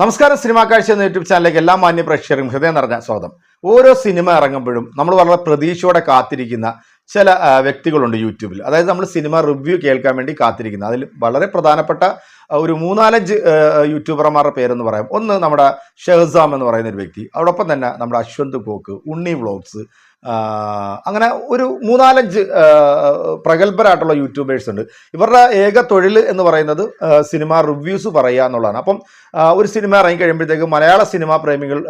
നമസ്കാരം സിനിമാ കാഴ്ച എന്ന യൂട്യൂബ് ചാനലിലേക്ക് എല്ലാ മാന്യ പ്രേക്ഷകരും ഹൃദയം നിറഞ്ഞ സ്വാഗതം. ഓരോ സിനിമ ഇറങ്ങുമ്പോഴും നമ്മൾ വളരെ പ്രതീക്ഷയോടെ കാത്തിരിക്കുന്ന ചില വ്യക്തികളുണ്ട് യൂട്യൂബിൽ. അതായത് നമ്മൾ സിനിമ റിവ്യൂ കേൾക്കാൻ വേണ്ടി കാത്തിരിക്കുന്ന. അതിൽ വളരെ പ്രധാനപ്പെട്ട ഒരു മൂന്നാലഞ്ച് യൂട്യൂബർമാരുടെ പേരെന്ന് പറയാം. ഒന്ന് നമ്മുടെ ഷെഹസാം എന്ന് പറയുന്ന ഒരു വ്യക്തി. അതോടൊപ്പം തന്നെ നമ്മുടെ അശ്വന്ത് കോക്ക് ഉണ്ണി വ്ളോഗ്സ് അങ്ങനെ ഒരു മൂന്നാലഞ്ച് പ്രഗത്ഭരായിട്ടുള്ള യൂട്യൂബേഴ്സ് ഉണ്ട്. ഇവരുടെ ഏക തൊഴിൽ എന്ന് പറയുന്നത് സിനിമ റിവ്യൂസ് പറയുക എന്നുള്ളതാണ്. അപ്പം ഒരു സിനിമ ഇറങ്ങി കഴിയുമ്പോഴത്തേക്ക് മലയാള സിനിമാ പ്രേമികൾ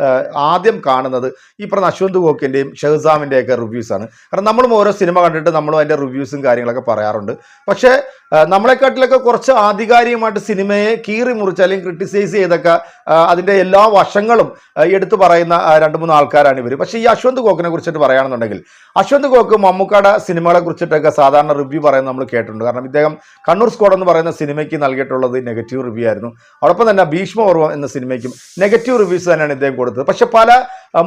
ആദ്യം കാണുന്നത് ഈ പറഞ്ഞ അശ്വന്ത് ഗോക്കിന്റെയും ഷെഹ്സാമിന്റെയൊക്കെ റിവ്യൂസാണ് കാരണം നമ്മളും ഓരോ സിനിമ കണ്ടിട്ട് നമ്മളും അതിന്റെ റിവ്യൂസും കാര്യങ്ങളൊക്കെ പറയാറുണ്ട്. പക്ഷേ നമ്മളെക്കാട്ടിലൊക്കെ കുറച്ച് ആധികാരികമായിട്ട് സിനിമയെ കീറി മുറിച്ച് അല്ലെങ്കിൽ ക്രിട്ടിസൈസ് ചെയ്തൊക്കെ അതിന്റെ എല്ലാ വശങ്ങളും എടുത്തു പറയുന്ന രണ്ട് മൂന്ന് ആൾക്കാരാണ് ഇവർ പക്ഷേ ഈ അശ്വന്ത് ഗോക്കിനെ കുറിച്ചിട്ട് പറയുകയാണെന്നുണ്ടെങ്കിൽ അശ്വന്ത് ഗോക്ക് മമ്മൂക്കാട സിനിമകളെ കുറിച്ചിട്ടൊക്കെ സാധാരണ റിവ്യൂ പറയുന്നത് നമ്മൾ കേട്ടിട്ടുണ്ട്. കാരണം ഇദ്ദേഹം കണ്ണൂർ സ്കോഡ് എന്ന് പറയുന്ന സിനിമയ്ക്ക് നൽകിയിട്ടുള്ളത് നെഗറ്റീവ് റിവ്യൂ ആയിരുന്നു. അതോടൊപ്പം തന്നെ ഭീഷ്മപർവം എന്ന സിനിമയ്ക്കും നെഗറ്റീവ് റിവ്യൂസ് തന്നെയാണ് ഇദ്ദേഹം കൊടുത്തത്. പക്ഷെ പല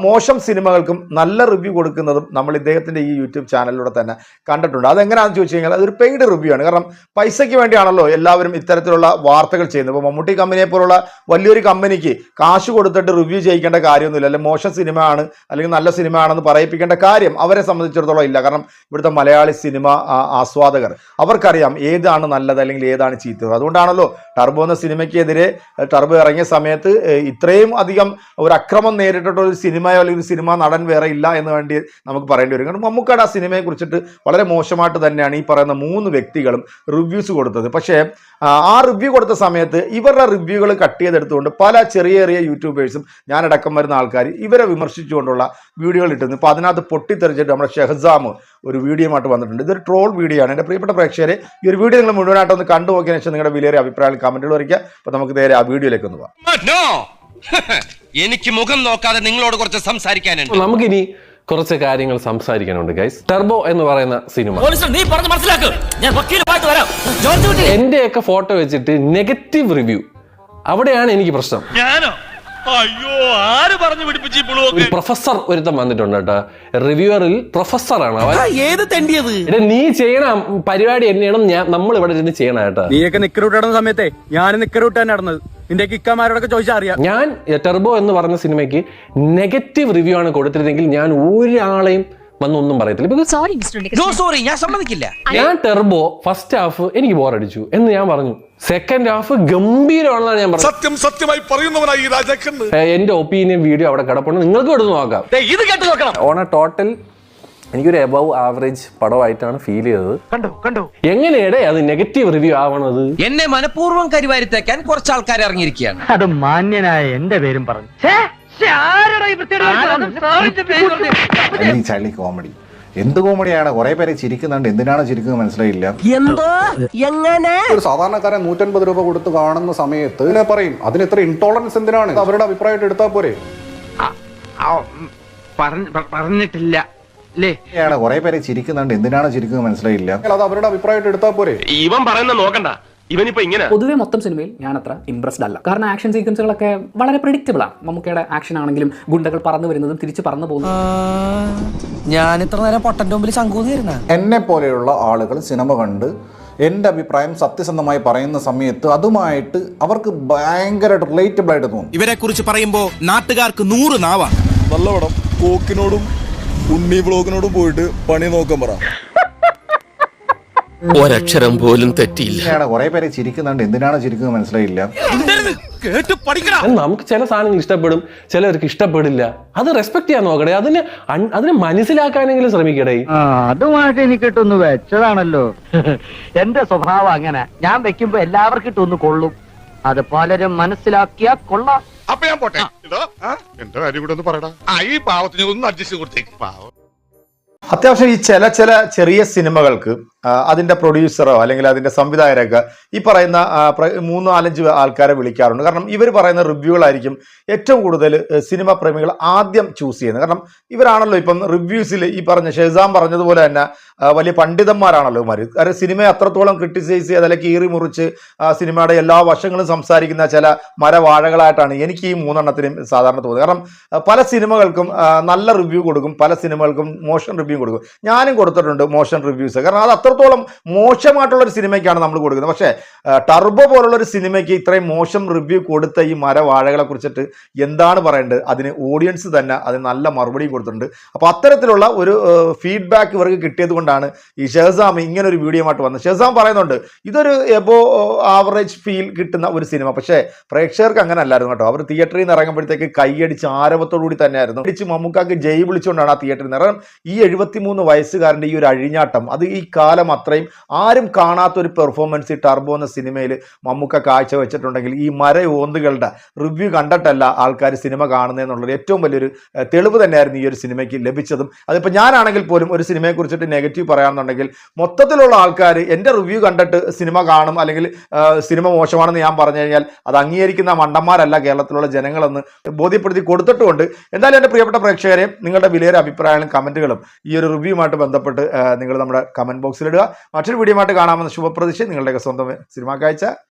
മോശം സിനിമകൾക്കും നല്ല റിവ്യൂ കൊടുക്കുന്നതും നമ്മൾ ഇദ്ദേഹത്തിന്റെ ഈ യൂട്യൂബ് ചാനലിലൂടെ തന്നെ കണ്ടിട്ടുണ്ട്. അതെങ്ങനെയാണെന്ന് ചോദിച്ചു കഴിഞ്ഞാൽ അതൊരു പെയ്ഡ് റിവ്യൂ ആണ്. കാരണം പൈസയ്ക്ക് വേണ്ടിയാണല്ലോ എല്ലാവരും ഇത്തരത്തിലുള്ള വാർത്തകൾ ചെയ്യുന്നത്. ഇപ്പോൾ മമ്മൂട്ടി കമ്പനിയെ പോലുള്ള വലിയൊരു കമ്പനിക്ക് കാശ് കൊടുത്തിട്ട് റിവ്യൂ ചെയ്യിക്കേണ്ട കാര്യമൊന്നുമില്ല. അല്ലെങ്കിൽ മോശം സിനിമയാണ് അല്ലെങ്കിൽ നല്ല സിനിമയാണെന്ന് പറയിപ്പിക്കേണ്ട കാര്യം അവരെ സംബന്ധിച്ചിടത്തോളം ഇല്ല. കാരണം ഇവിടുത്തെ മലയാളി സിനിമ ആസ്വാദകർ അവർക്കറിയാം ഏതാണ് നല്ലത് അല്ലെങ്കിൽ ഏതാണ് ചീത്തത്. അതുകൊണ്ടാണല്ലോ ടർബോ എന്ന സിനിമയ്ക്കെതിരെ ടർബോ ഇറങ്ങിയ സമയത്ത് ഇത്രയും അധികം ഒരു അക്രമം നേരിട്ടിട്ട് ഒരു സിനിമയോ അല്ലെങ്കിൽ ഒരു സിനിമ നടൻ വേറെ ഇല്ല എന്ന് വേണ്ടി നമുക്ക് പറയേണ്ടി വരും. കാരണം മമ്മൂക്കാട് ആ സിനിമയെ കുറിച്ചിട്ട് വളരെ മോശമായിട്ട് തന്നെയാണ് ഈ പറയുന്ന മൂന്ന് വ്യക്തികളും റിവ്യൂസ് കൊടുത്തത്. പക്ഷേ ആ, റിവ്യൂ കൊടുത്ത സമയത്ത് ഇവരുടെ റിവ്യൂകൾ കട്ട് ചെയ്തെടുത്തുകൊണ്ട് പല ചെറിയ ചെറിയ യൂട്യൂബേഴ്സും ഞാനടക്കം വരുന്ന ആൾക്കാർ ഇവരെ വിമർശിച്ചുകൊണ്ടുള്ള വീഡിയോകൾ ഇട്ടുന്നു ഇപ്പോൾ അതിനകത്ത് പൊട്ടിത്തെറിച്ചിട്ട് നമ്മുടെ ഷെഹസാം ഒരു വീഡിയോ ആയിട്ട് വന്നിട്ടുണ്ട്. ഇതൊരു ട്രോൾ വീഡിയോ ആണ്. എന്റെ പ്രിയപ്പെട്ട പ്രേക്ഷകരെ ഈ ഒരു വീഡിയോ നിങ്ങൾ മുഴുവനായിട്ട് ഒന്ന് കണ്ടു നോക്കിയതിനു ശേഷം നിങ്ങളുടെ വിലയേറിയ അഭിപ്രായം കമന്റുകൾ വരയ്ക്കുക അപ്പോൾ നമുക്ക് നേരെ ആ വീഡിയോയിലേക്ക് ഒന്ന് പോകാം. നോ എനിക്ക് മുഖം നോക്കാതെ നിങ്ങളോട് കുറച്ച് സംസാരിക്കാനുണ്ട്. നമുക്കിനി കുറച്ച് കാര്യങ്ങൾ സംസാരിക്കാനുണ്ട് ഗൈസ് ടെർബോ എന്ന് പറയുന്ന സിനിമ. എന്റെ നീ പറഞ്ഞ് മനസ്സിലാക്ക്. എന്റെയൊക്കെ ഫോട്ടോ വെച്ചിട്ട് നെഗറ്റീവ് റിവ്യൂ അവിടെയാണ് എനിക്ക് പ്രശ്നം. ഞാനോ? അയ്യോ ആര് പറഞ്ഞു പിടിപ്പിച്ചു ഇപ്പോഴും ഒരു പ്രൊഫസർ ഒരുത്തം വന്നിട്ടുണ്ട് കേട്ടോ. റിവ്യൂവറിൽ പ്രൊഫസറാണ് അവൻ. ഏത് തെണ്ടിയത്? നീ ചെയ്യണ പരിപാടി തന്നെയാണ് ഞാൻ നമ്മൾ ഇവിടെ ഇരുന്ന് ചെയ്യണം കേട്ടോ. നീയൊക്കെ നിക്കറൂട്ട് നടന്ന സമയത്തെ ഞാൻ നിക്കറൂട്ട് തന്നെ നടന്നത്. നിന്റെ ഇക്കമാരോടൊക്കെ ചോദിച്ചാൽ അറിയാം. ഞാൻ ടെർബോ എന്ന് പറഞ്ഞ സിനിമയ്ക്ക് നെഗറ്റീവ് റിവ്യൂ ആണ് കൊടുത്തിരുന്നെങ്കിൽ ഞാൻ ഒരാളെയും വന്നൊന്നും പറയത്തില്ല. സോറി നോ സോറി ഞാൻ സമ്മതിക്കില്ല. ഞാൻ ടെർബോ ഫസ്റ്റ് ഹാഫ് എനിക്ക് ബോറടിച്ചു എന്ന് ഞാൻ പറഞ്ഞു. സെക്കൻഡ് ഹാഫ് ഗംഭീരമാണെന്നാണ് ഞാൻ പറഞ്ഞത്. സത്യം സത്യമായി പറയുന്നവനായി രാജാക്കൻ എന്റെ ഒപ്പീനിയൻ വീഡിയോ അവിടെ കിടപ്പുണ്ട്. നിങ്ങൾക്ക് എടുത്ത് നോക്കാം. ഇത് കേട്ട് നോക്കണം. ഓൺ എ ടോട്ടൽ എനിക്കൊരു എബവ് ആവറേജ് പടമായിട്ടാണ് ഫീൽ ചെയ്തത്. കണ്ടോ കണ്ടോ? എങ്ങനെയാണ് അത് നെഗറ്റീവ് റിവ്യൂ ആവണത്? എന്നെ മനഃപൂർവം കരിവാരിത്തേക്കാൻ കുറച്ച് ആൾക്കാർ ഇറങ്ങിയിരിക്കുകയാണ്. അത് മാന്യനായ എന്റെ പേരും പറഞ്ഞു. ചളി ചളി കോമഡി എന്ത് കോമഡിയാണ് കുറെ പേരെ ചിരിക്കുന്നുണ്ട്. എന്തിനാണ് ചിരിക്കുന്നത് മനസ്സിലായില്ല. എന്തോ? എങ്ങനെ? ഒരു സാധാരണക്കാരൻ നൂറ്റൻപത് രൂപ കൊടുത്ത് കാണുന്ന സമയത്ത് ഇതിനെ പറയും അതിന് ഇത്ര ഇൻടോളറൻസ് എന്തിനാണ്? അവരുടെ അഭിപ്രായമായിട്ട് എടുത്താൽ പോരെ. പറഞ്ഞിട്ടില്ല. അല്ലേ ആണ് കുറെ പേരെ ചിരിക്കുന്നുണ്ട്. എന്തിനാണ് ചിരിക്കുന്നത് മനസ്സിലായില്ല. അത് അവരുടെ അഭിപ്രായമായിട്ട് എടുത്താൽ പോരെ? ഇവൻ പറയുന്ന നോക്കണ്ട. ഇവനിപ്പോ ഇങ്ങനെ. പൊതുവെ മൊത്തം സിനിമയിൽ ഞാൻ അത്ര ഇംപ്രസ്ഡ് അല്ല. കാരണം ആക്ഷൻ സീക്വൻസുകളൊക്കെ വളരെ പ്രിഡിക്റ്റബിൾ ആണ് മമ്മൂക്കയുടെ ആക്ഷൻ ആണെങ്കിലും ഗുണ്ടകൾ പറന്നു വരുന്നതും തിരിച്ച് പറന്നു പോകുന്നതും. ഞാൻ ഇത്ര നേരം പൊട്ടന്റെ മുമ്പിൽ ശങ്കൂന്നിരുന്ന എന്നെ പോലെയുള്ള ആളുകൾ സിനിമ കണ്ട് എന്റെ അഭിപ്രായം സത്യസന്ധമായി പറയുന്ന സമയത്ത് അതുമായിട്ട് അവർക്ക് ഭയങ്കര റിലേറ്റബിൾ ആയിട്ട് തോന്നും. ഇവരെ കുറിച്ച് പറയുമ്പോ നാട്ടുകാർക്ക് നൂറ് നാവാണ് നല്ലവണ്ണം കോക്കിനോടും ഉണ്ണി ബ്ലോഗിനോടും പോയിട്ട് പണി നോക്കാൻ പറ. ഒരക്ഷരം പോലും തെറ്റിയില്ല. കുറെ പേരെ ചിരിക്കുന്നുണ്ട്. എന്തിനാണ് ചിരിക്കുന്നത് മനസ്സിലായില്ല. കേട്ട് പഠിക്കടാ. നമുക്ക് ചില സാധനങ്ങൾ ഇഷ്ടപ്പെടും ചിലർക്ക് ഇഷ്ടപ്പെടില്ല. അത് റെസ്പെക്ട് ചെയ്യാൻ നോക്കണേ അതിന് അതിനെ മനസ്സിലാക്കാനെങ്കിലും ശ്രമിക്കടേ. അതുമായിട്ട് എനിക്ക് ഇട്ടൊന്ന് വെച്ചതാണല്ലോ. എന്റെ സ്വഭാവം അങ്ങനെ. ഞാൻ വെക്കുമ്പോ എല്ലാവർക്കും ഇട്ടൊന്ന് കൊള്ളും. അത് പലരും മനസ്സിലാക്കിയാ കൊള്ളാം. അപ്പൊ ഞാൻ പോട്ടെ. എന്റെ കാര്യം കൂടെ ഒന്ന് പറയടാ. ആ ഈ പാവത്തിന് ഒന്ന് അഡ്ജസ്റ്റ് കൊടുത്തേക്ക്. പാവം. അത്യാവശ്യം ഈ ചില ചില ചെറിയ സിനിമകൾക്ക് അതിന്റെ പ്രൊഡ്യൂസറോ അല്ലെങ്കിൽ അതിന്റെ സംവിധായകരൊക്കെ ഈ പറയുന്ന മൂന്ന് നാലഞ്ച് ആൾക്കാരെ വിളിക്കാറുണ്ട്. കാരണം ഇവർ പറയുന്ന റിവ്യൂകളായിരിക്കും ഏറ്റവും കൂടുതൽ സിനിമ പ്രേമികൾ ആദ്യം ചൂസ് ചെയ്യുന്നത്. കാരണം ഇവരാണല്ലോ ഇപ്പം റിവ്യൂസിൽ ഈ പറഞ്ഞ ഷെസാം പറഞ്ഞതുപോലെ തന്നെ വലിയ പണ്ഡിതന്മാരാണല്ലോ ഇവർ കാരണം സിനിമയെ അത്രത്തോളം ക്രിട്ടിസൈസ് ചെയ്ത് അല്ലെങ്കിൽ കീറി മുറിച്ച് സിനിമയുടെ എല്ലാ വശങ്ങളും സംസാരിക്കുന്ന ചില മരവാഴകളായിട്ടാണ് എനിക്ക് ഈ മൂന്നെണ്ണത്തിനും സാധാരണ തോന്നുന്നത്. കാരണം പല സിനിമകൾക്കും നല്ല റിവ്യൂ കൊടുക്കും പല സിനിമകൾക്കും മോശം റിവ്യൂ റിവ്യൂ കൊടുക്കും. ഞാനും കൊടുത്തിട്ടുണ്ട് മോശം റിവ്യൂസ് കാരണം അത് അത്രത്തോളം മോശമായിട്ടുള്ള ഒരു സിനിമയ്ക്കാണ് നമ്മൾ കൊടുക്കുന്നത്. പക്ഷേ ടർബോ പോലുള്ള ഒരു സിനിമയ്ക്ക് ഇത്രയും മോശം റിവ്യൂ കൊടുത്ത ഈ മരവാഴകളെ കുറിച്ചിട്ട് എന്താണ് പറയേണ്ടത്? അതിന് ഓഡിയൻസ് തന്നെ അതിന് നല്ല മറുപടി കൊടുത്തിട്ടുണ്ട്. അപ്പോൾ അത്തരത്തിലുള്ള ഒരു ഫീഡ്ബാക്ക് ഇവർക്ക് കിട്ടിയത് കൊണ്ടാണ് ഈ ഷെഹസാം ഇങ്ങനെ ഒരു വീഡിയോ ആയിട്ട് വന്നത്. ഷെഹസാം പറയുന്നുണ്ട് ഇതൊരു എബോ ആവറേജ് ഫീൽ കിട്ടുന്ന ഒരു സിനിമ. പക്ഷേ പ്രേക്ഷകർക്ക് അങ്ങനെ അല്ലായിരുന്നു കേട്ടോ. അവർ തിയേറ്ററിൽ നിന്ന് ഇറങ്ങുമ്പോഴത്തേക്ക് കൈയടിച്ച് ആരവത്തോടുകൂടി തന്നെയായിരുന്നു. അടിച്ച് മമ്മൂക്കാക്ക് ജയ് വിളിച്ചുകൊണ്ടാണ് ആ തിയേറ്ററിൽ നിന്ന് ഈ എഴുപത്തിമൂന്ന് വയസ്സുകാരന്റെ ഈ ഒരു അഴിഞ്ഞാട്ടം അത് ഈ കാലം അത്രയും ആരും കാണാത്തൊരു പെർഫോമൻസ് ഈ ടർബോ എന്ന സിനിമയിൽ മമ്മൂക്ക കാഴ്ച വെച്ചിട്ടുണ്ടെങ്കിൽ ഈ മര ഓന്തുകളുടെ റിവ്യൂ കണ്ടിട്ടല്ല ആൾക്കാർ സിനിമ കാണുന്നതെന്നുള്ളത് ഏറ്റവും വലിയൊരു തെളിവ് തന്നെയായിരുന്നു ഈ ഒരു സിനിമയ്ക്ക് ലഭിച്ചതും. അതിപ്പോൾ ഞാനാണെങ്കിൽ പോലും ഒരു സിനിമയെ കുറിച്ചിട്ട് നെഗറ്റീവ് പറയാമെന്നുണ്ടെങ്കിൽ മൊത്തത്തിലുള്ള ആൾക്കാർ എന്റെ റിവ്യൂ കണ്ടിട്ട് സിനിമ കാണും അല്ലെങ്കിൽ സിനിമ മോശമാണെന്ന് ഞാൻ പറഞ്ഞു കഴിഞ്ഞാൽ അത് അംഗീകരിക്കുന്ന മണ്ടന്മാരല്ല കേരളത്തിലുള്ള ജനങ്ങളെന്ന് ബോധ്യപ്പെടുത്തി കൊടുത്തിട്ടുമുണ്ട്. എന്തായാലും എന്റെ പ്രിയപ്പെട്ട പ്രേക്ഷകരെ നിങ്ങളുടെ വിലയേറെ അഭിപ്രായങ്ങളും കമന്റുകളും ഒരു റിവ്യൂമായിട്ട് ബന്ധപ്പെട്ട് നിങ്ങൾ നമ്മുടെ കമന്റ് ബോക്സിലിടുക മറ്റൊരു വീഡിയോ ആയിട്ട് കാണാമെന്ന് ശുഭപ്രതീക്ഷ നിങ്ങളുടെയൊക്കെ സ്വന്തം സിനിമാ കാഴ്ച.